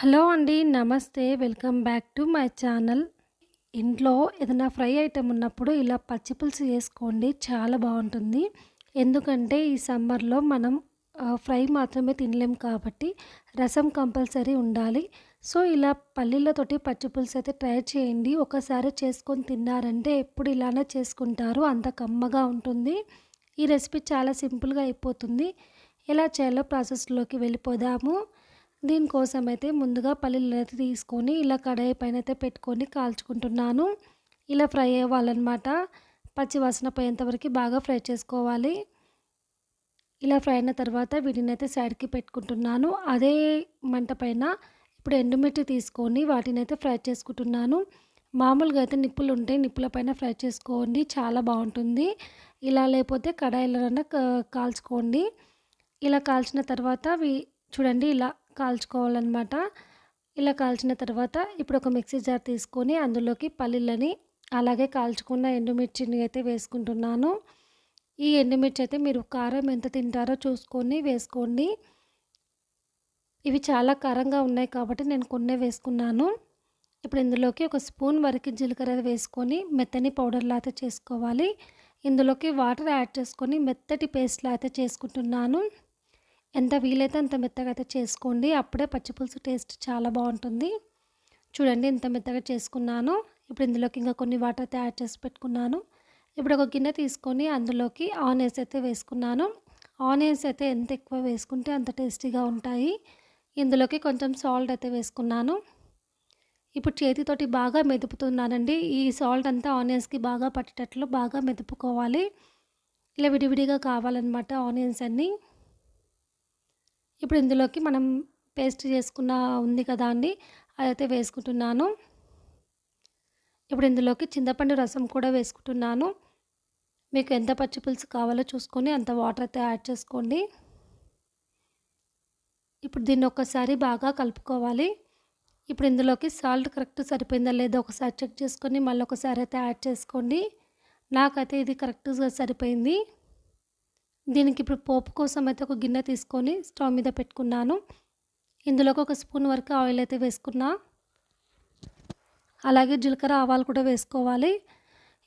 Hello అండి నమస్తే. Welcome back to my channel. ఇంట్లో ఏదైనా ఫ్రై ఐటెం ఉన్నప్పుడు ఇలా పచ్చి పులుసు చేసుకోండి చాలా బాగుంటుంది. ఎందుకంటే ఈ సమ్మర్లో మనం ఫ్రై మాత్రమే తినలేం కాబట్టి రసం కంపల్సరీ ఉండాలి. సో ఇలా పల్లీలతోటి పచ్చి పులుసు అయితే ట్రై చేయండి. ఒకసారి చేసుకొని తిన్నారంటే ఎప్పుడు ఇలానే చేసుకుంటారు. అంత కమ్మగా ఉంటుంది. ఈ రెసిపీ చాలా సింపుల్గా అయిపోతుంది. ఎలా చేయాలో ప్రాసెస్లోకి వెళ్ళిపోదాము. దీనికోసం అయితే ముందుగా పల్లీలు అయితే తీసుకొని ఇలా కడాయి పైన అయితే పెట్టుకొని కాల్చుకుంటున్నాను. ఇలా ఫ్రై అవ్వాలన్నమాట. పచ్చి వాసన పోయేంత వరకు బాగా ఫ్రై చేసుకోవాలి. ఇలా ఫ్రై అయిన తర్వాత వీటిని అయితే సైడ్కి పెట్టుకుంటున్నాను. అదే మంట పైన ఇప్పుడు ఎండుమిర్చి తీసుకొని వాటిని అయితే ఫ్రై చేసుకుంటున్నాను. మామూలుగా అయితే నిప్పులు ఉంటాయి నిప్పుల పైన ఫ్రై చేసుకోండి. చాలా బాగుంటుంది. ఇలా లేకపోతే కడాయిలోనైనా కాల్చుకోండి. ఇలా కాల్చిన తర్వాత వి చూడండి ఇలా కాల్చుకోవాలన్నమాట. ఇలా కాల్చిన తర్వాత ఇప్పుడు ఒక మిక్సీ జార్ తీసుకొని అందులోకి పల్లీలని అలాగే కాల్చుకున్న ఎండుమిర్చిని అయితే వేసుకుంటున్నాను. ఈ ఎండుమిర్చి అయితే మీరు కారం ఎంత తింటారో చూసుకొని వేసుకోండి. ఇవి చాలా కారంగా ఉన్నాయి కాబట్టి నేను కొన్నే వేసుకున్నాను. ఇప్పుడు ఇందులోకి ఒక స్పూన్ వరకు జీలకర్ర వేసుకొని మెత్తని పౌడర్లా అయితే చేసుకోవాలి. ఇందులోకి వాటర్ యాడ్ చేసుకొని మెత్తటి పేస్ట్లా అయితే చేసుకుంటున్నాను. ఎంత వీలైతే అంత మెత్తగా అయితే చేసుకోండి. అప్పుడే పచ్చిపులుసు టేస్ట్ చాలా బాగుంటుంది. చూడండి ఇంత మెత్తగా చేసుకున్నాను. ఇప్పుడు ఇందులోకి ఇంకా కొన్ని వాటర్ అయితే యాడ్ చేసి పెట్టుకున్నాను. ఇప్పుడు ఒక గిన్నె తీసుకొని అందులోకి ఆనియన్స్ అయితే వేసుకున్నాను. ఆనియన్స్ అయితే ఎంత ఎక్కువ వేసుకుంటే అంత టేస్టీగా ఉంటాయి. ఇందులోకి కొంచెం సాల్ట్ అయితే వేసుకున్నాను. ఇప్పుడు చేతితోటి బాగా మెదుపుతున్నానండి. ఈ సాల్ట్ అంతా ఆనియన్స్కి బాగా పట్టేటట్లు బాగా మెదుపుకోవాలి. ఇలా విడివిడిగా కావాలన్నమాట ఆనియన్స్ అన్నీ. ఇప్పుడు ఇందులోకి మనం పేస్ట్ చేసుకున్న ఉంది కదా అండి అదైతే వేసుకుంటున్నాను. ఇప్పుడు ఇందులోకి చింతపండు రసం కూడా వేసుకుంటున్నాను. మీకు ఎంత పచ్చి పులుసు కావాలో చూసుకొని అంత వాటర్ అయితే యాడ్ చేసుకోండి. ఇప్పుడు దీన్ని ఒక్కసారి బాగా కలుపుకోవాలి. ఇప్పుడు ఇందులోకి సాల్ట్ కరెక్ట్ సరిపోయిందా లేదో ఒకసారి చెక్ చేసుకొని మళ్ళీ ఒకసారి అయితే యాడ్ చేసుకోండి. నాకైతే ఇది కరెక్ట్గా సరిపోయింది. దీనికి ఇప్పుడు పోపు కోసం అయితే ఒక గిన్నె తీసుకొని స్టవ్ మీద పెట్టుకున్నాను. ఇందులోకి ఒక స్పూన్ వరకు ఆయిల్ అయితే వేసుకున్నా. అలాగే జీలకర్ర ఆవాలు కూడా వేసుకోవాలి.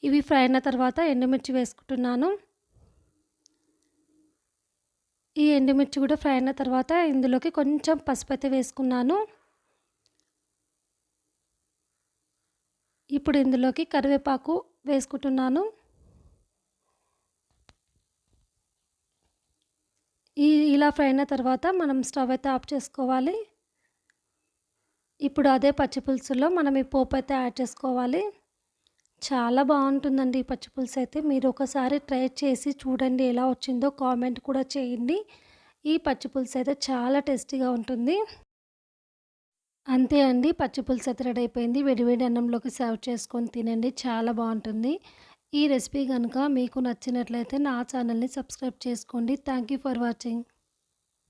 ఇవి ఫ్రై అయిన తర్వాత ఎండుమిర్చి వేసుకుంటున్నాను. ఈ ఎండుమిర్చి కూడా ఫ్రై అయిన తర్వాత ఇందులోకి కొంచెం పసుపు అయితే వేసుకున్నాను. ఇప్పుడు ఇందులోకి కరివేపాకు వేసుకుంటున్నాను ఈ ఇలా ఫ్రై అయిన తర్వాత మనం స్టవ్ అయితే ఆఫ్ చేసుకోవాలి. ఇప్పుడు అదే పచ్చిపులుసులో మనం ఈ పోపు అయితే యాడ్ చేసుకోవాలి. చాలా బాగుంటుందండి ఈ పచ్చి పులుసు అయితే. మీరు ఒకసారి ట్రై చేసి చూడండి ఎలా వచ్చిందో కామెంట్ కూడా చేయండి. ఈ పచ్చి పులుసు అయితే చాలా టేస్టీగా ఉంటుంది. అంతే అండి పచ్చి పులుసు అయితే రెడీ అయిపోయింది. వేడివేడి అన్నంలోకి సర్వ్ చేసుకొని తినండి చాలా బాగుంటుంది. ఈ రెసిపీ కనుక మీకు నచ్చినట్లయితే నా ఛానల్ని సబ్స్క్రైబ్ చేసుకోండి. Thank you for watching.